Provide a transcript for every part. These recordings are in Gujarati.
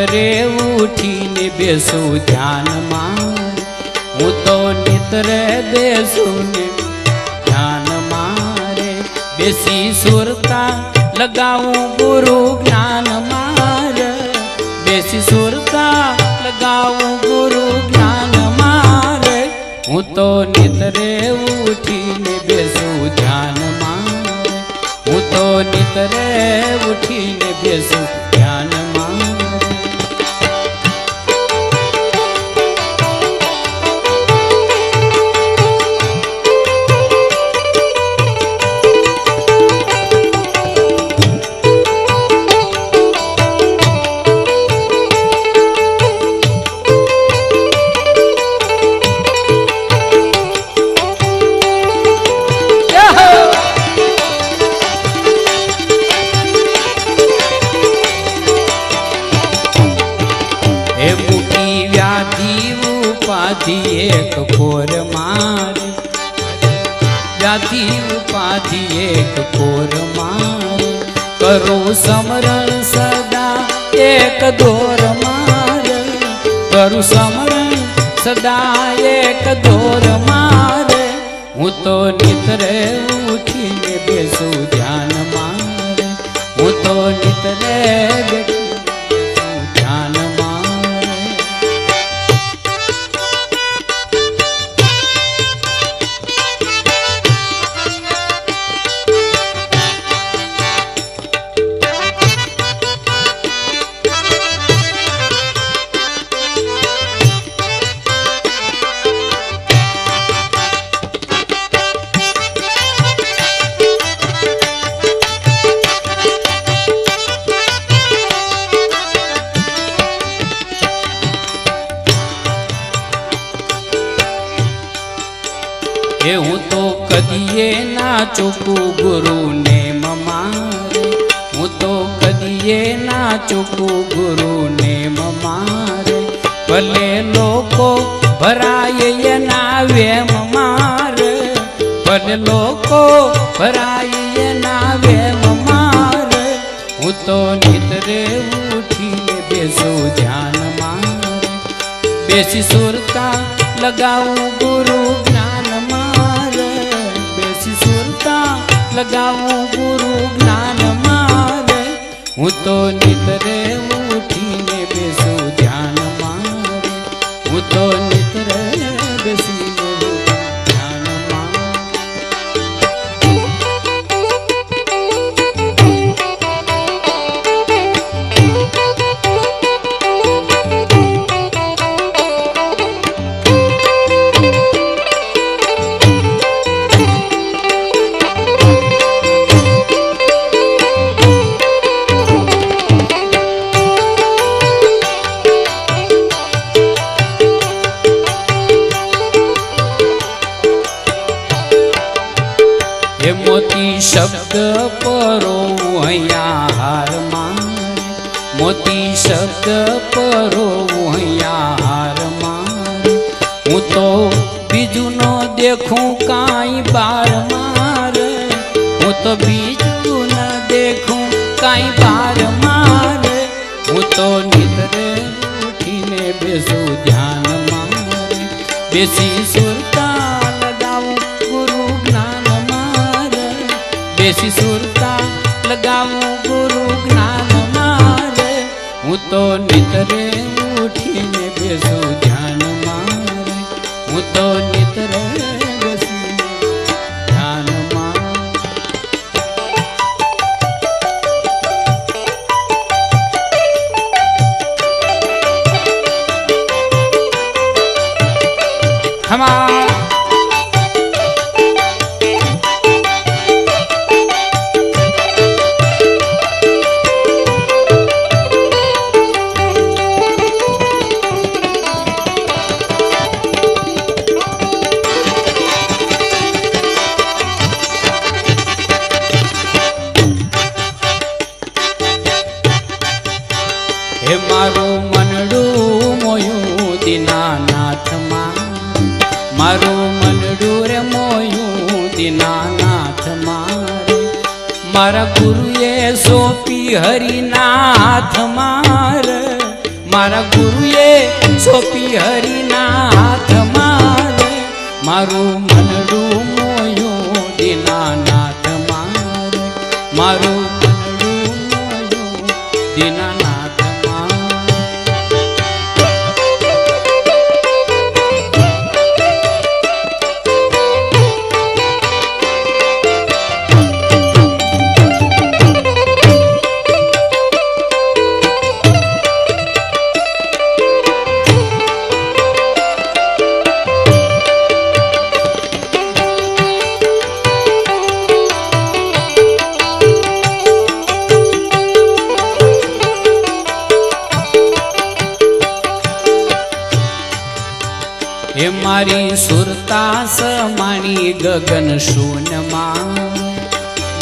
નિતરે ઉઠીને બેસું ધ્યાનમાં. હું તો નિતરે બેસું ને ધ્યાનમાં રે. બેસી સુરતા લગાવું ગુરુ જ્ઞાન માર બેસી સુરતા લગાવું ગુરુ જ્ઞાન ઉપાધિ એક કોર મારે. જાતિ ઉપાધિ એક કોર મારે. કરું સમરણ સદા એક દોર મારે. કરું સમરણ સદા એક દોર મારે. હું તો નિતરે ઉઠીને બેસું ધ્યાન મારે. હું તો નિતરે બેઠી એ હું તો કદીએ ના ચૂકું ગુરુને મમારે હું તો કદીએ ના ચૂકું ગુરુને મમારે ભલે લોકો ભરાય એના વેમ મારે ભલે લોકો ભરાય એના વેમ મારે હું તો નિતરે ઉઠીને બેસું ધ્યાન મારે બેસી સુરતા લગાવું ગુરુ લગાવું ગુરુ જ્ઞાન મારે. હું તો નિતરે શબ્દ પરો અહીંયા હાર મારે મોતી શબ્દ પરો અહીંયા હાર મારે હું તો બીજું નો દેખું કાંઈ બાર મારે. હું તો બીજું ન દેખું કાંઈ બાર મારે. હું તો નિદ્રે ઉઠીને બેસું ધ્યાન મારે બેસી સુરતા બેસી સુરતા લગાવું ગુરુ જ્ઞાન મારે. હું તો નિતરે ઉઠીને બેસું ધ્યાન મારે. હું તો નિતરે મારું મનડું મારી સુરતા સમાણી ગગન શૂન્યમાં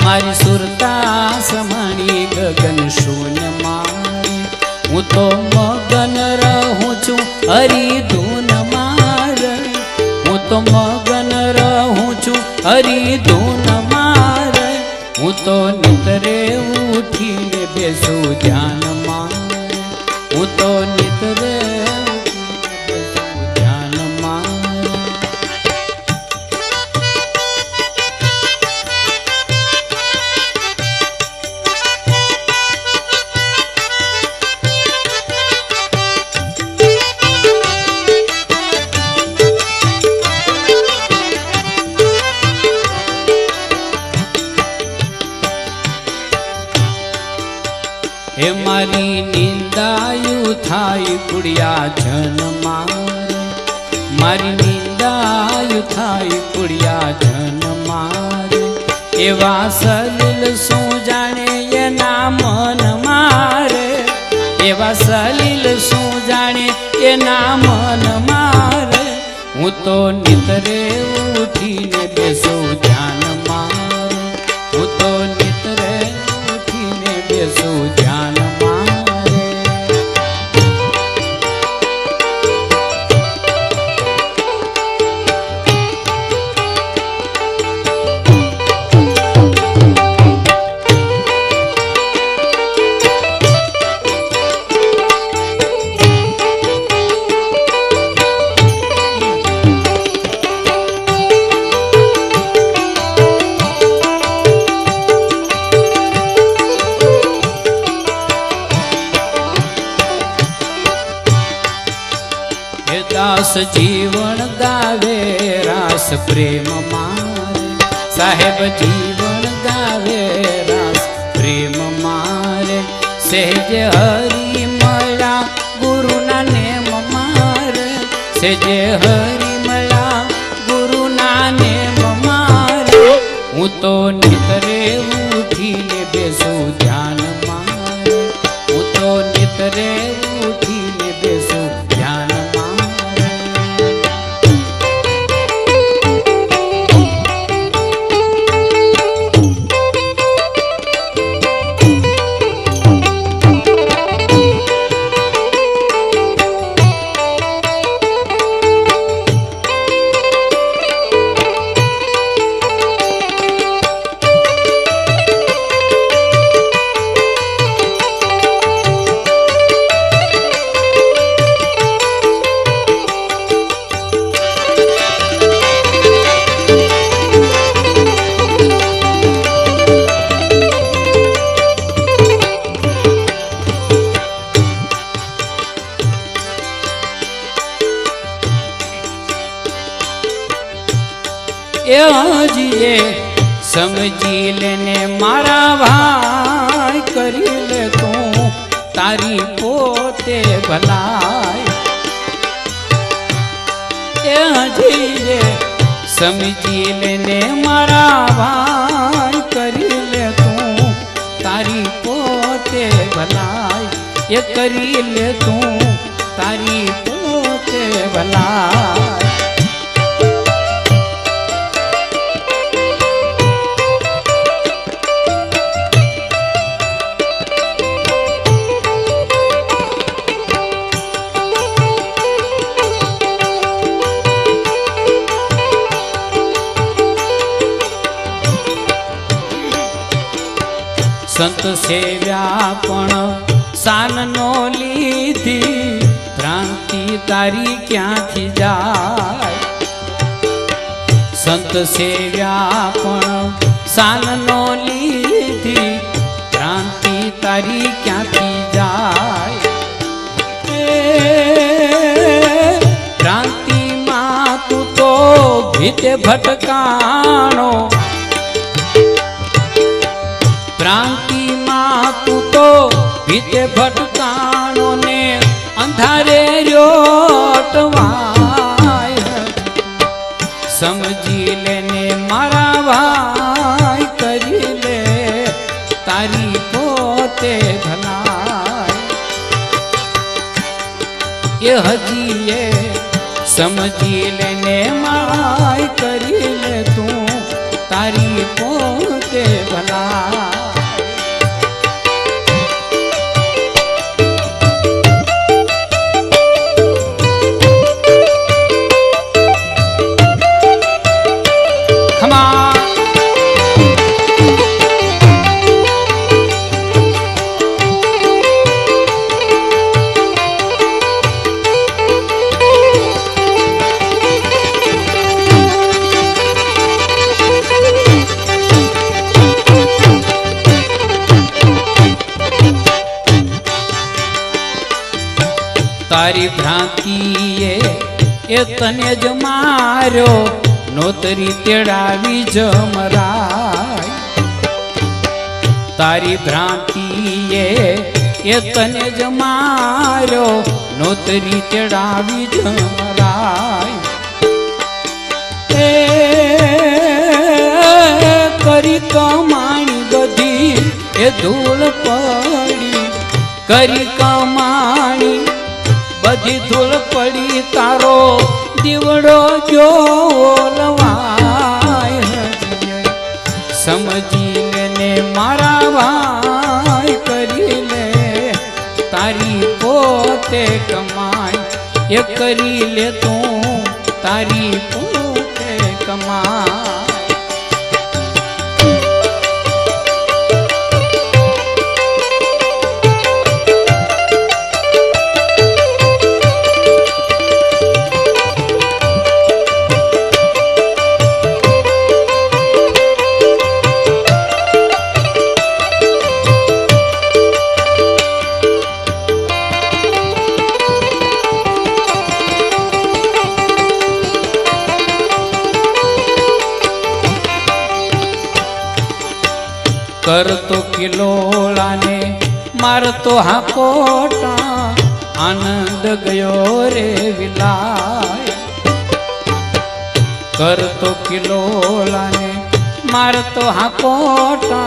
મારી સુરતા સમાણી ગગન શૂન્યમાં હું તો મગન રહું છું હરિધૂન માર હું તો મગન રહું છું હરિધૂન માર હું તો નિતરે ઉઠીને બેસું ધ્યાનમાં. હું તો નિંદાયું થાય પુડિયા જન મારે. એવા સલીલ શું જાણે એના મન મારે? એવા સલીલ શું જાણે એના મન મારે? હું તો નિતરે ઉઠીને બેસું પ્રેમ મારે, સાહેબ જીવન ગાવે રાસ. પ્રેમ મારે સહેજ હરી મળ્યા ગુરુના નેમ મારે. સહેજ હરી મળ્યા ગુરુના નેમ મારે. હું તો નિતરે ઉઠીને સમજી લેને મારા ભાઈ કરી લે તું. તારી પોતે ભલાઈ એ કરી લે તું. તારી પોતે ભલાઈ. સંત સેવ્યા પણ સાનનો લીધી ભ્રાંતિ તારી ક્યાંથી જાય સંત સેવ્યા પણ સાનનો લીધી ભ્રાંતિ તારી ક્યાંથી જાય એ ભ્રાંતિમાં તું તો ભીતે ભટકાણો ભીતે ભટકાણો ને અંધારે રોટવાય સમજી લેને મારા ભાઈ, કરી લે તારી પોતે ભલાય. એ હજી એ સમજી એ તને જ માર્યો, નોતરી તેડાવી જમરાય તારી ભ્રાંતિએ એ તને જ માર્યો, નોતરી તેડાવી જમરાય એ કરી કમાણી બધી, એ ધૂળ પડી. કરી કમાણી બધી ધૂળ પડી તારો દીવડો જો સમજી લેને મારા ભાઈ કરી લે તારી પોતે કમાય. એ કરી લે તું, તારી પોતે કમાઈ કરતો કિલોળાને મારતો હાકોટા. આનંદ ગયો રે વિલાય. કરતો કિલોળાને મારતો હાકોટા.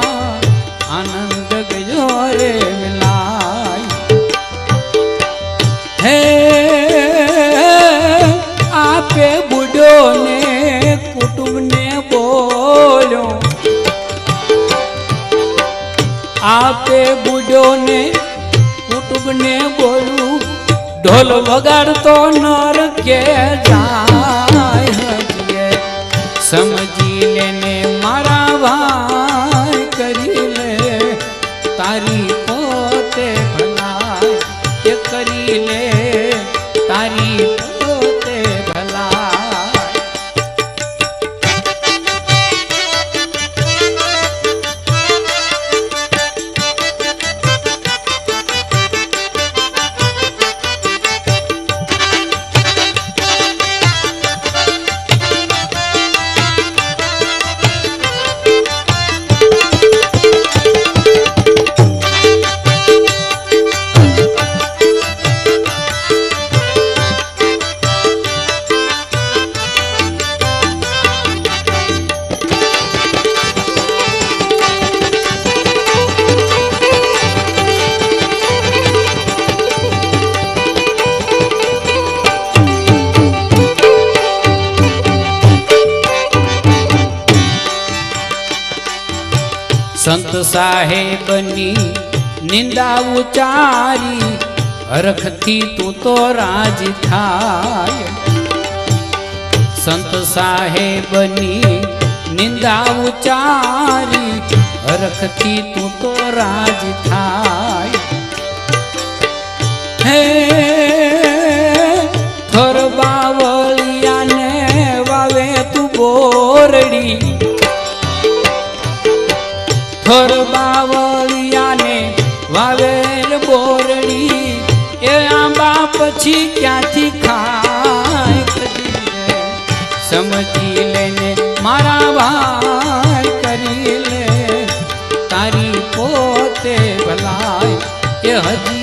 આનંદ ગયો રે વિલાય. હે બુડ્યો ને કુટુંબને બોલું ઢોલ વગાડતો નર કે જાય સમજી સંત સાહેબની નિંદા ઉચારી હરખથી તું તો રાજ થાય. સંત સાહેબની નિંદા ઉચારી હરખથી તું તો રાજ થાય. હે થોર બાવળિયાને વાવે તું બોરડી થોર બાવળિયાને વાવેલ બોરડી, એ આંબા પછી ક્યાંથી ખાય સમજી લેને મારા ભાઈ કરી લે તારી પોતે ભલાય એ હજી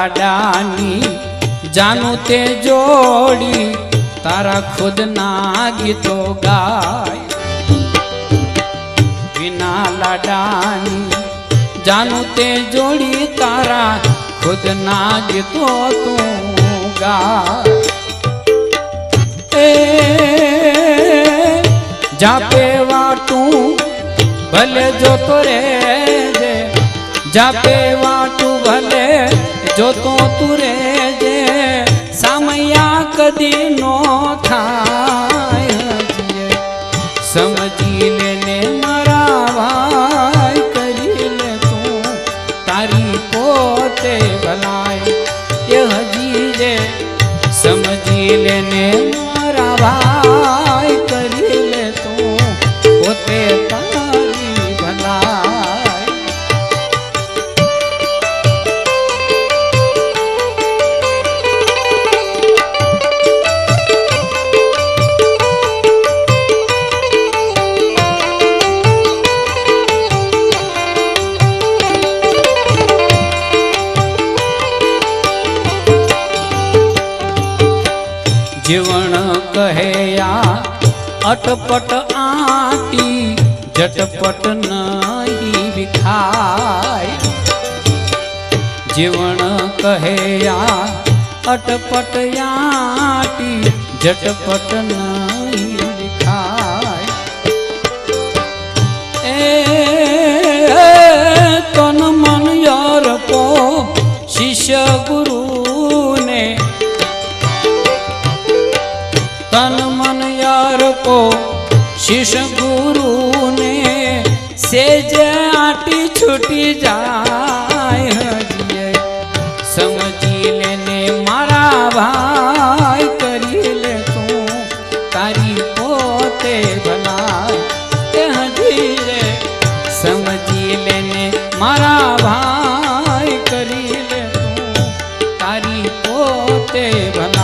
લાડાની જાનું તે જોડી, તારા ખુદના ગીતો ગાય. વિના લાડાની જાનું તે જોડી, તારા ખુદના ગીતો તું ગાય. એ જાપે વાટું, ભલે જોતો રે જાપે વાટું ભલે જોતો તું રેજે સામૈયા કદી નો થાય. સમજી લેને જીવણ કહ્યા અટપટ આટી ઝટપટ નહીં વિખાય જીવણ કહ્યા અટપટ આટી ઝટપટ નહીં વિખાય એ તન મન યરપો શિષ્ય યારકો શિષ ગુરુને સેજ આટી છૂટી જાય સમજી લેને મારા ભાઈ, કરી લે તું તારી પોતે ભલાય એ હજી રે. સમજી લેને મારા ભાઈ, કરી લે તું તારી પોતે ભલાય